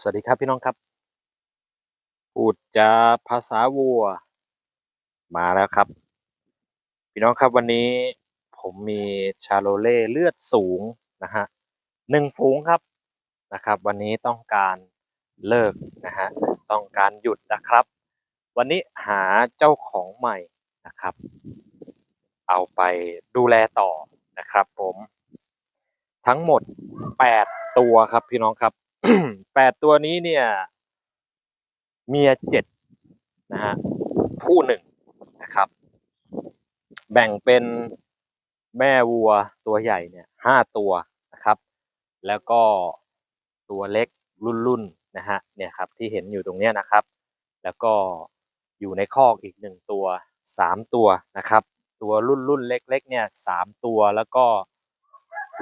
สวัสดีครับพี่น้องครับ พูดจาภาษาวัว มาแล้วครับ พี่น้องครับวันนี้ผมมีชาโลเล่เลือดสูงนะฮะหนึ่งฝูงครับนะครับ วันนี้ต้องการเลิกนะฮะต้องการหยุดนะครับ วันนี้หาเจ้าของใหม่นะครับ เอาไปดูแลต่อนะครับผม ทั้งหมด 8 ตัวครับพี่น้องครับ 8ตัวนี้เนี่ย เมียเจ็ดนะฮะผู้หนึ่งนะครับ แบ่งเป็นแม่วัวตัวใหญ่เนี่ยห้าตัวนะครับ แล้วก็ตัวเล็กรุ่นรุ่นๆนะฮะเนี่ยครับที่เห็นอยู่ตรงเนี้ยนะครับ แล้วก็อยู่ในคอกอีกหนึ่งตัวสามตัวนะครับ ตัวรุ่นรุ่นๆเล็กๆเนี่ยสามตัวแล้วก็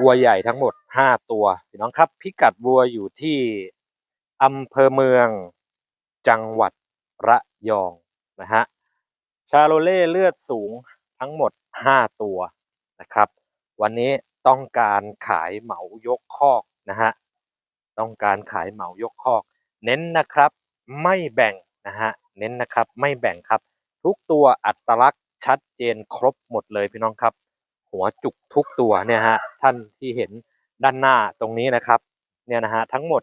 วัวใหญ่ทั้งหมดห้าตัวพี่น้องครับ พิกัดวัวอยู่ที่อำเภอเมืองจังหวัดระยองนะฮะชาโลเล่เลือดสูงทั้งหมด 5 ตัวนะครับ วันนี้ต้องการขายเหมายกคอกนะฮะต้องการขายเหมายกคอก เน้นนะครับไม่แบ่งนะฮะเน้นนะครับไม่แบ่งครับ ทุกตัวอัตลักษณ์ชัดเจนครบหมดเลยพี่น้องครับ หัวจุกทุกตัวเนี่ยฮะท่านที่เห็นด้านหน้าตรงนี้นะครับเนี่ยนะฮะทั้งหมด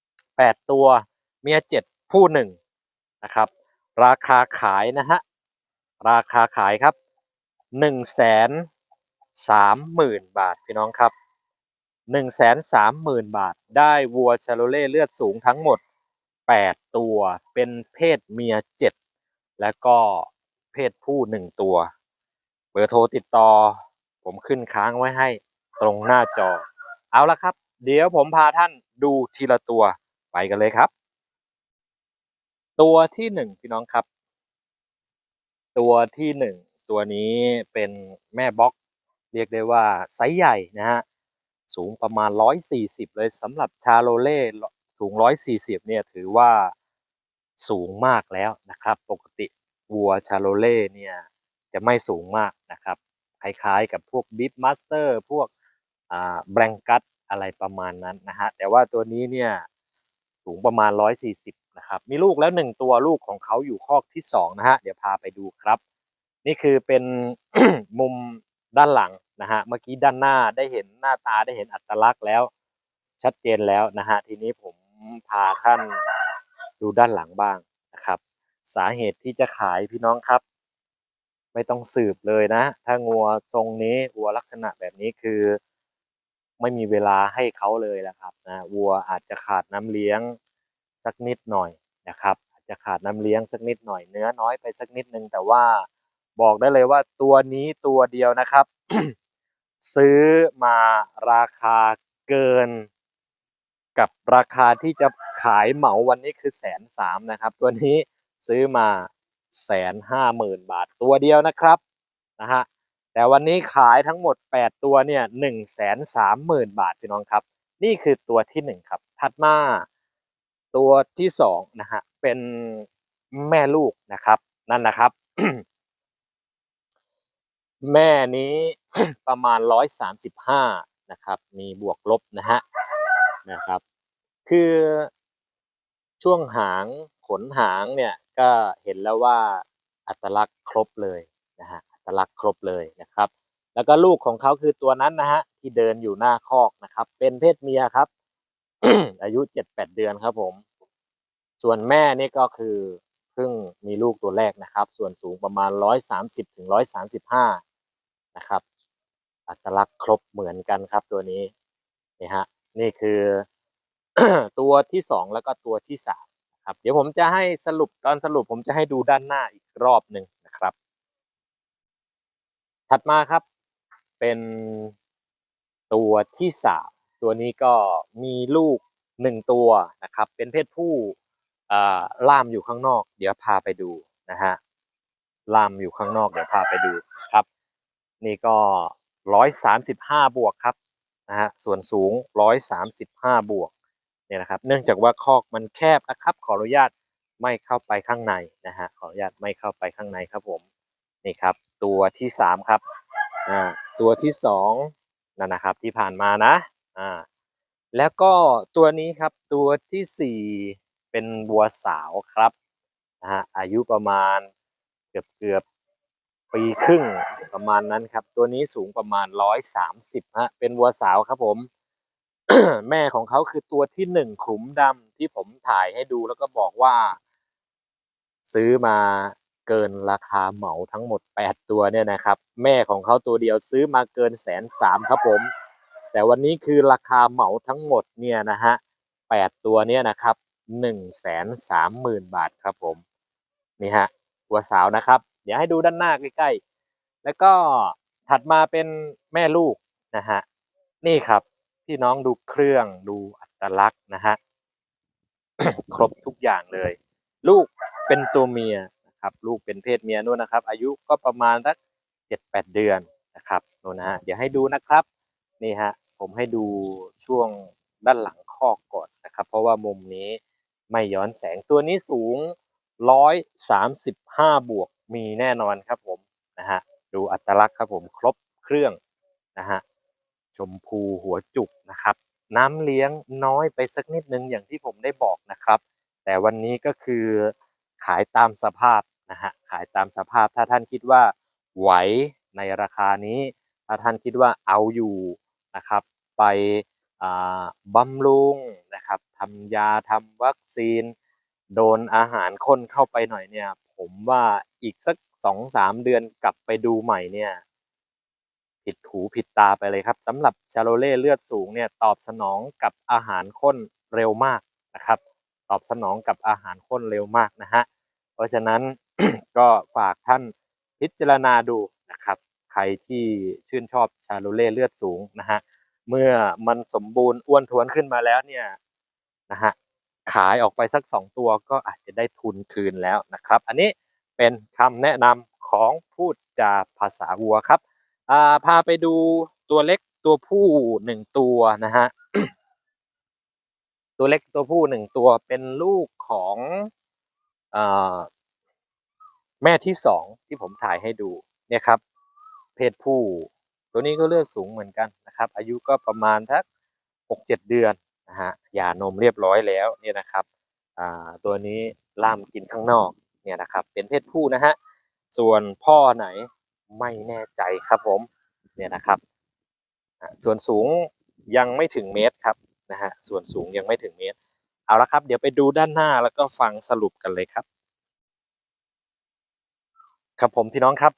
8 ตัวเมียเจ็ดผู้หนึ่งนะครับ ราคาขายนะฮะราคาขายครับ1นึ่งแสนสามหมื่นบาทพี่น้องครับ1นึ่งแสนสามหมื่นบาท ได้วัวชาโลเล่เลือดสูงทั้งหมด 8 ตัวเป็นเพศเมีย 7 แล้วก็เพศผู้ 1 ตัว เบอร์โทรติดต่อ ผมขึ้นค้างไว้ให้ตรงหน้าจอ เอาละครับ เดี๋ยวผมพาท่านดูทีละตัวไปกันเลยครับ ตัวที่หนึ่งพี่น้องครับ ตัวที่หนึ่งตัวนี้เป็นแม่บล็อก เรียกได้ว่าไซส์ใหญ่นะฮะสูงประมาณ 140 เลยสำหรับชาโลเล่สูง 140 เนี่ยถือว่าสูงมากแล้วนะครับ ปกติวัวชาโลเล่เนี่ย จะไม่สูงมากนะครับ คล้ายๆกับพวกบิ๊มาสเตอร์พวกแบงกัตอะไรประมาณนั้นนะฮะ แต่ว่าตัวนี้เนี่ยสูงประมาณ 140 นะครับ มีลูกแล้วหนึ่งตัวลูกของเขาอยู่คอกที่สองนะฮะ เดี๋ยวพาไปดูครับ นี่คือเป็นมุมด้านหลังนะฮะ เมื่อกี้ด้านหน้าได้เห็นหน้าตาได้เห็นอัตลักษณ์แล้ว ชัดเจนแล้วนะฮะ ทีนี้ผมพาท่านดูด้านหลังบ้างนะครับ สาเหตุที่จะขายพี่น้องครับ ไม่ต้องสืบเลยนะ ถ้างัวทรงนี้วัวลักษณะแบบนี้คือ ไม่มีเวลาให้เขาเลยแหละครับนะวัวอาจจะขาดน้ำเลี้ยงสักนิดหน่อยนะครับอาจจะขาดน้ำเลี้ยงสักนิดหน่อยเนื้อน้อยไปสักนิดนึงแต่ว่าบอกได้เลยว่าตัวนี้ตัวเดียวนะครับ ซื้อมาราคาเกิน กับราคาที่จะขายเหมาวันนี้คือแสนสามนะครับ ตัวนี้ซื้อมา แสนห้าหมื่นบาทตัวเดียวนะครับนะฮะแต่วันนี้ขายทั้งหมด 8 ตัวเนี่ยหนึ่งแสนสามหมื่นบาทพี่น้องครับ นี่คือตัวที่หนึ่งครับ ถัดมาตัวที่สองนะฮะเป็นแม่ลูกนะครับนั่นนะครับ แม่นี้ประมาณร้อยสามสิบห้านะครับ มีบวกลบนะฮะนะครับ คือช่วงหางขนหางเนี่ย ก็เห็นแล้วว่าอัตลักษณ์ครบเลยนะฮะอัตลักษณ์ครบเลยนะครับ แล้วก็ลูกของเขาคือตัวนั้นนะฮะที่เดินอยู่หน้าคอกนะครับ เป็นเพศเมียครับ อายุเจ็ดแปดเดือนครับผม ส่วนแม่นี่ก็คือเพิ่งมีลูกตัวแรกนะครับ ส่วนสูงประมาณร้อยสามสิบถึงร้อยสามสิบห้านะครับ อัตลักษณ์ครบเหมือนกันครับตัวนี้นี่ฮะนี่คือตัวที่สองแล้วก็ตัวที่สาม นะครับเดี๋ยวผมจะให้สรุปตอนสรุปผมจะให้ดูด้านหน้าอีกรอบหนึ่งนะครับ ถัดมาครับ เป็นตัวที่สามตัวนี้ก็มีลูกหนึ่งตัวนะครับ เป็นเพศผู้อ่าล่ามอยู่ข้างนอก เดี๋ยวพาไปดูนะฮะล่ามอยู่ข้างนอกเดี๋ยวพาไปดูครับ นี่ก็ร้อยสามสิบห้าบวกครับนะฮะส่วนสูงร้อยสามสิบห้าบวก เนี่ยนะครับ เนื่องจากว่าคอกมันแคบนะครับขออนุญาตไม่เข้าไปข้างในนะฮะขออนุญาตไม่เข้าไปข้างในครับผมนี่ครับ ตัวที่สามครับอ่าตัวที่สองนั่นนะครับที่ผ่านมานะอ่าแล้วก็ตัวนี้ครับตัวที่สี่เป็นวัวสาวครับนะฮะอายุประมาณเกือบเกือบปีครึ่งประมาณนั้นครับ ตัวนี้สูงประมาณร้อยสามสิบฮะเป็นวัวสาวครับผม แม่ของเขาคือตัวที่หนึ่งขุมดำที่ผมถ่ายให้ดูแล้วก็บอกว่า ซื้อมาเกินราคาเหมาทั้งหมด 8 ตัวเนี่ยนะครับ แม่ของเขาตัวเดียวซื้อมาเกินแสนสามครับผม แต่วันนี้คือราคาเหมาทั้งหมดเนี่ยนะฮะ8ตัวเนี่ยนะครับ1นึ่งแสนสามหมื่นบาทครับผม นี่ฮะหัวสาวนะครับ เดี๋ยวให้ดูด้านหน้าใกล้ๆ แล้วก็ถัดมาเป็นแม่ลูกนะฮะนี่ครับ พี่น้องดูเครื่องดูอัตลักษณ์นะฮะครบทุกอย่างเลย ลูกเป็นตัวเมียนะครับ ลูกเป็นเพศเมียนู่นนะครับ อายุก็ประมาณสักเจ็ดแปดเดือนนะครับนู่นนะฮะเดี๋ยวให้ดูนะครับนี่ฮะผมให้ดูช่วงด้านหลังคอกก่อนนะครับ เพราะว่ามุมนี้ไม่ย้อนแสงตัวนี้สูงร้อยสามสิบห้าบวกมีแน่นอนครับผมนะฮะดูอัตลักษณ์ครับผมครบเครื่องนะฮะ ชมพูหัวจุกนะครับ น้ำเลี้ยงน้อยไปสักนิดนึงอย่างที่ผมได้บอกนะครับ แต่วันนี้ก็คือขายตามสภาพนะฮะขายตามสภาพถ้าท่านคิดว่าไหวในราคานี้ ถ้าท่านคิดว่าเอาอยู่นะครับ ไปบำรุงนะครับทำยาทำวัคซีน โดนอาหารข้นเข้าไปหน่อยเนี่ย ผมว่าอีกสักสองสามเดือนกลับไปดูใหม่เนี่ย ผิดหูผิดตาไปเลยครับสำหรับชาโลเล่เลือดสูงเนี่ยตอบสนองกับอาหารข้นเร็วมากนะครับ ตอบสนองกับอาหารข้นเร็วมากนะฮะเพราะฉะนั้นก็ฝากท่านพิจารณาดูนะครับ ใครที่ชื่นชอบชาโลเล่เลือดสูงนะฮะเมื่อมันสมบูรณ์อ้วนท้วนขึ้นมาแล้วเนี่ยนะฮะขายออกไปสักสองตัวก็อาจจะได้ทุนคืนแล้วนะครับ อันนี้เป็นคำแนะนำของพูดจาภาษาวัวครับ อ่าพาไปดูตัวเล็กตัวผู้หนึ่งตัวนะฮะตัวเล็กตัวผู้หนึ่งตัวเป็นลูกของอแม่ที่สองที่ผมถ่ายให้ดูเนี่ยครับ เพศผู้ ตัวนี้ก็เลือดสูงเหมือนกันนะครับ อายุก็ประมาณทักหกเจ็ดเดือนนะฮะหย่านมเรียบร้อยแล้วเนี่ยนะครับตัวนี้ล่ามกินข้างนอกเนี่ยนะครับ เป็นเพศผู้นะฮะส่วนพ่อไหน ไม่แน่ใจครับผมเนี่ยนะครับ ส่วนสูงยังไม่ถึงเมตรครับนะฮะส่วนสูงยังไม่ถึงเมตร เอาละครับ เดี๋ยวไปดูด้านหน้าแล้วก็ฟังสรุปกันเลยครับ ครับผมพี่น้องครับ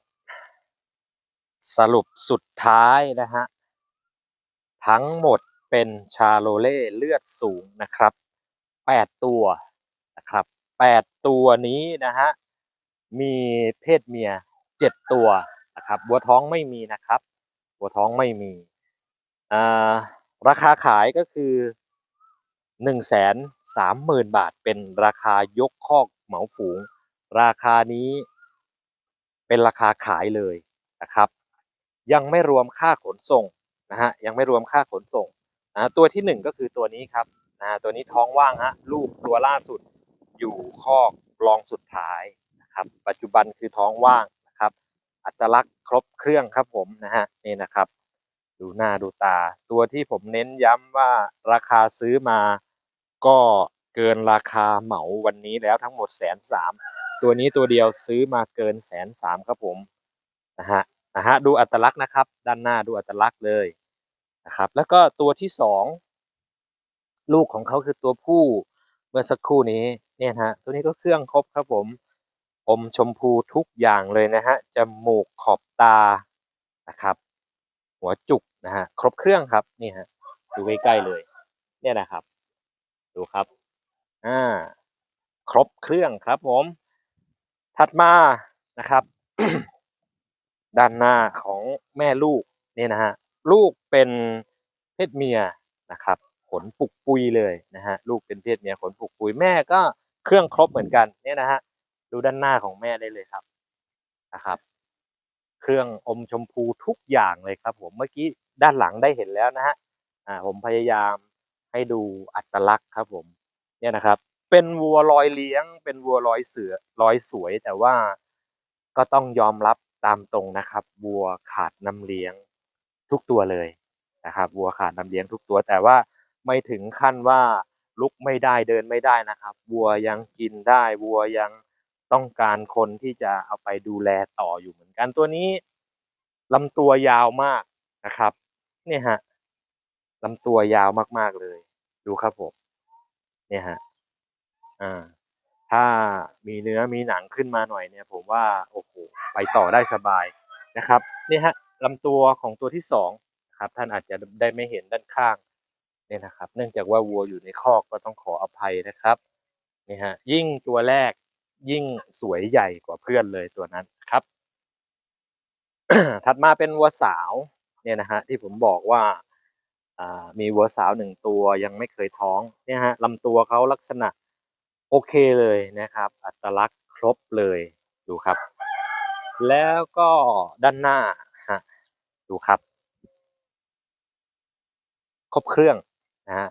สรุปสุดท้ายนะฮะทั้งหมดเป็นชาโลเล่เลือดสูงนะครับแปดตัวนะครับแปดตัวนี้นะฮะมีเพศเมียเจ็ดตัว นะครับบัวท้องไม่มีนะครับบัวท้องไม่มีราคาขายก็คือหนึ่งแสนสามหมื่นบาทเป็นราคายกคอกเหมาฝูง ราคานี้เป็นราคาขายเลยนะครับ ยังไม่รวมค่าขนส่งนะฮะยังไม่รวมค่าขนส่งนะตัวที่หนึ่งก็คือตัวนี้ครับนะตัวนี้ท้องว่างฮะลูกตัวล่าสุดอยู่คอกรองสุดท้ายนะครับ ปัจจุบันคือท้องว่าง อัตลักษณ์ครบเครื่องครับผมนะฮะนี่นะครับ ดูหน้าดูตา ตัวที่ผมเน้นย้ำว่าราคาซื้อมาก็เกินราคาเหมาวันนี้แล้วทั้งหมดแสนสามตัวนี้ตัวเดียวซื้อมาเกินแสนสามครับผมนะฮะนะฮะดูอัตลักษณ์นะครับ ด้านหน้าดูอัตลักษณ์เลยนะครับ แล้วก็ตัวที่สองลูกของเขาคือตัวผู้เมื่อสักครู่นี้เนี่ยฮะตัวนี้ก็เครื่องครบครับผม อมชมพูทุกอย่างเลยนะฮะจมูกขอบตานะครับ หัวจุกนะฮะครบเครื่องครับนี่ฮะดูใกล้ๆเลย เนี่ยนะครับ ดูครับอ่าครบเครื่องครับผม ถัดมานะครับ ด้านหน้าของแม่ลูกเนี่ยนะฮะลูกเป็นเพศเมียนะครับขนปุกปุยเลยนะฮะลูกเป็นเพศเมียขนปุกปุยแม่ก็เครื่องครบเหมือนกันเนี่ยนะฮะ ดูด้านหน้าของแม่ได้เลยครับนะครับ เครื่องอมชมพูทุกอย่างเลยครับ ผมเมื่อกี้ด้านหลังได้เห็นแล้วนะฮะอ่าผมพยายามให้ดูอัตลักษณ์ครับ ผม เนี่ยนะครับ เป็นวัวลอยเลี้ยง เป็นวัวลอยเสือลอยสวย แต่ว่าก็ต้องยอมรับตามตรงนะครับ วัวขาดน้ำเลี้ยงทุกตัวเลยนะครับวัวขาดน้ำเลี้ยงทุกตัว แต่ว่าไม่ถึงขั้นว่าลุกไม่ได้เดินไม่ได้นะครับ วัวยังกินได้ วัวยัง ต้องการคนที่จะเอาไปดูแลต่ออยู่เหมือนกันตัวนี้ลำตัวยาวมากนะครับ เนี่ยฮะลำตัวยาวมากๆเลย ดูครับผมเนี่ยฮะอ่าถ้ามีเนื้อมีหนังขึ้นมาหน่อยเนี่ย ผมว่าโอ้โหไปต่อได้สบายนะครับนี่ฮะลำตัวของตัวที่สองครับ ท่านอาจจะได้ไม่เห็นด้านข้างเนี่ยนะครับ เนื่องจากว่าวัวอยู่ในคอกก็ต้องขออภัยนะครับนี่ฮะยิ่งตัวแรก ยิ่งสวยใหญ่กว่าเพื่อนเลยตัวนั้นครับ ถัดมาเป็นวัวสาวเนี่ยนะฮะที่ผมบอกว่าามีวัวสาวหนึ่งตัวยังไม่เคยท้องเนี่ยฮะลำตัวเขาลักษณะโอเคเลยนะครับ อัตลักษณ์ครบเลยดูครับ แล้วก็ด้านหน้าฮะดูครับ ครบเครื่องนะฮะ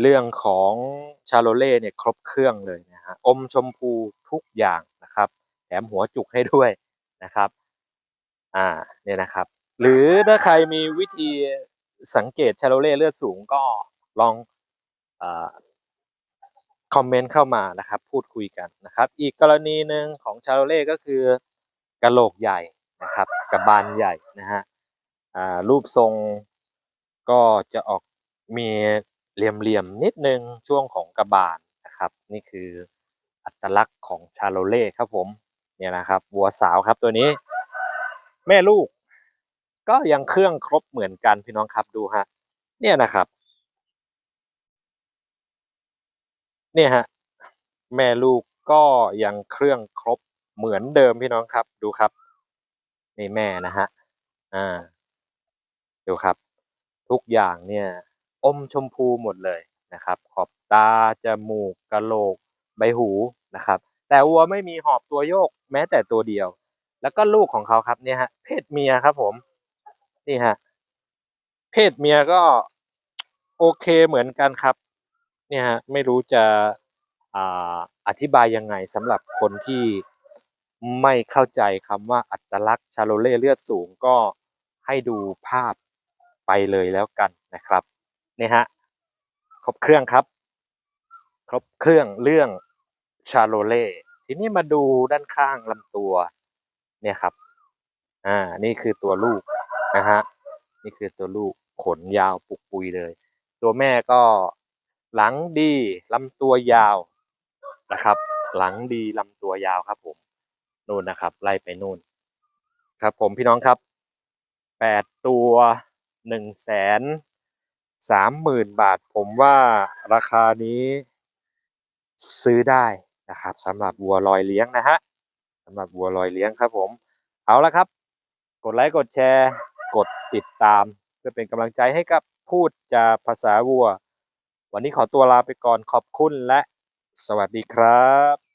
เรื่องของชาโลเล่เนี่ยครบเครื่องเลยนะฮะอมชมพูทุกอย่างนะครับแถมหัวจุกให้ด้วยนะครับอ่าเนี่ยนะครับ หรือถ้าใครมีวิธีสังเกตชาโลเล่เลือดสูงก็ลองอคอมเมนต์เข้ามานะครับ พูดคุยกันนะครับ อีกกรณีหนึ่งของชาโลเล่ก็คือกระโหลกใหญ่นะครับกระบาลใหญ่นะฮะอ่ารูปทรงก็จะออกมี เหลี่ยมๆนิดนึงช่วงของกระบาลนะครับ นี่คืออัตลักษณ์ของชาโลเล่ครับผมเนี่ยนะครับวัวสาวครับตัวนี้ แม่ลูก ก็ยังเครื่องครบเหมือนกันพี่น้องครับดูฮะเนี่ยนะครับ เนี่ยฮะแม่ลูกก็ยังเครื่องครบเหมือนเดิมพี่น้องครับดูครับนี่แม่นะฮะอ่าดูครับ ทุกอย่างเนี่ย อมชมพูหมดเลยนะครับ ขอบตาจมูกกะโหลก ใบหูนะครับ แต่วัวไม่มีหอบตัวโยกแม้แต่ตัวเดียว แล้วก็ลูกของเขาครับเนี่ยฮะเพศเมียครับผมนี่ฮะเพศเมียก็โอเคเหมือนกันครับ เนี่ยฮะไม่รู้จะอ่าอธิบายยังไงสำหรับคนที่ไม่เข้าใจคำว่าอัตลักษณ์ชาโลเล่เลือดสูงก็ให้ดูภาพไปเลยแล้วกันนะครับ นี่ฮะครบเครื่องครับ ครบเครื่องเรื่องชาโลเล่ทีนี้มาดูด้านข้างลำตัว เนี่ยครับ อ่า นี่คือตัวลูกนะฮะนี่คือตัวลูกขนยาวปุกปุยเลย ตัวแม่ก็หลังดีลำตัวยาวนะครับ หลังดีลำตัวยาวครับ ผมนู่นนะครับ ไล่ไปนู่น ครับ ผมพี่น้องครับแปดตัวหนึ่งแสน สามหมื่นบาท ผมว่าราคานี้ซื้อได้นะครับสำหรับวัวลอยเลี้ยงนะฮะสำหรับวัวลอยเลี้ยงครับผม เอาละครับ กดไลค์กดแชร์ กดติดตาม เพื่อเป็นกำลังใจให้กับพูดจาภาษาวัว วันนี้ขอตัวลาไปก่อนขอบคุณและสวัสดีครับ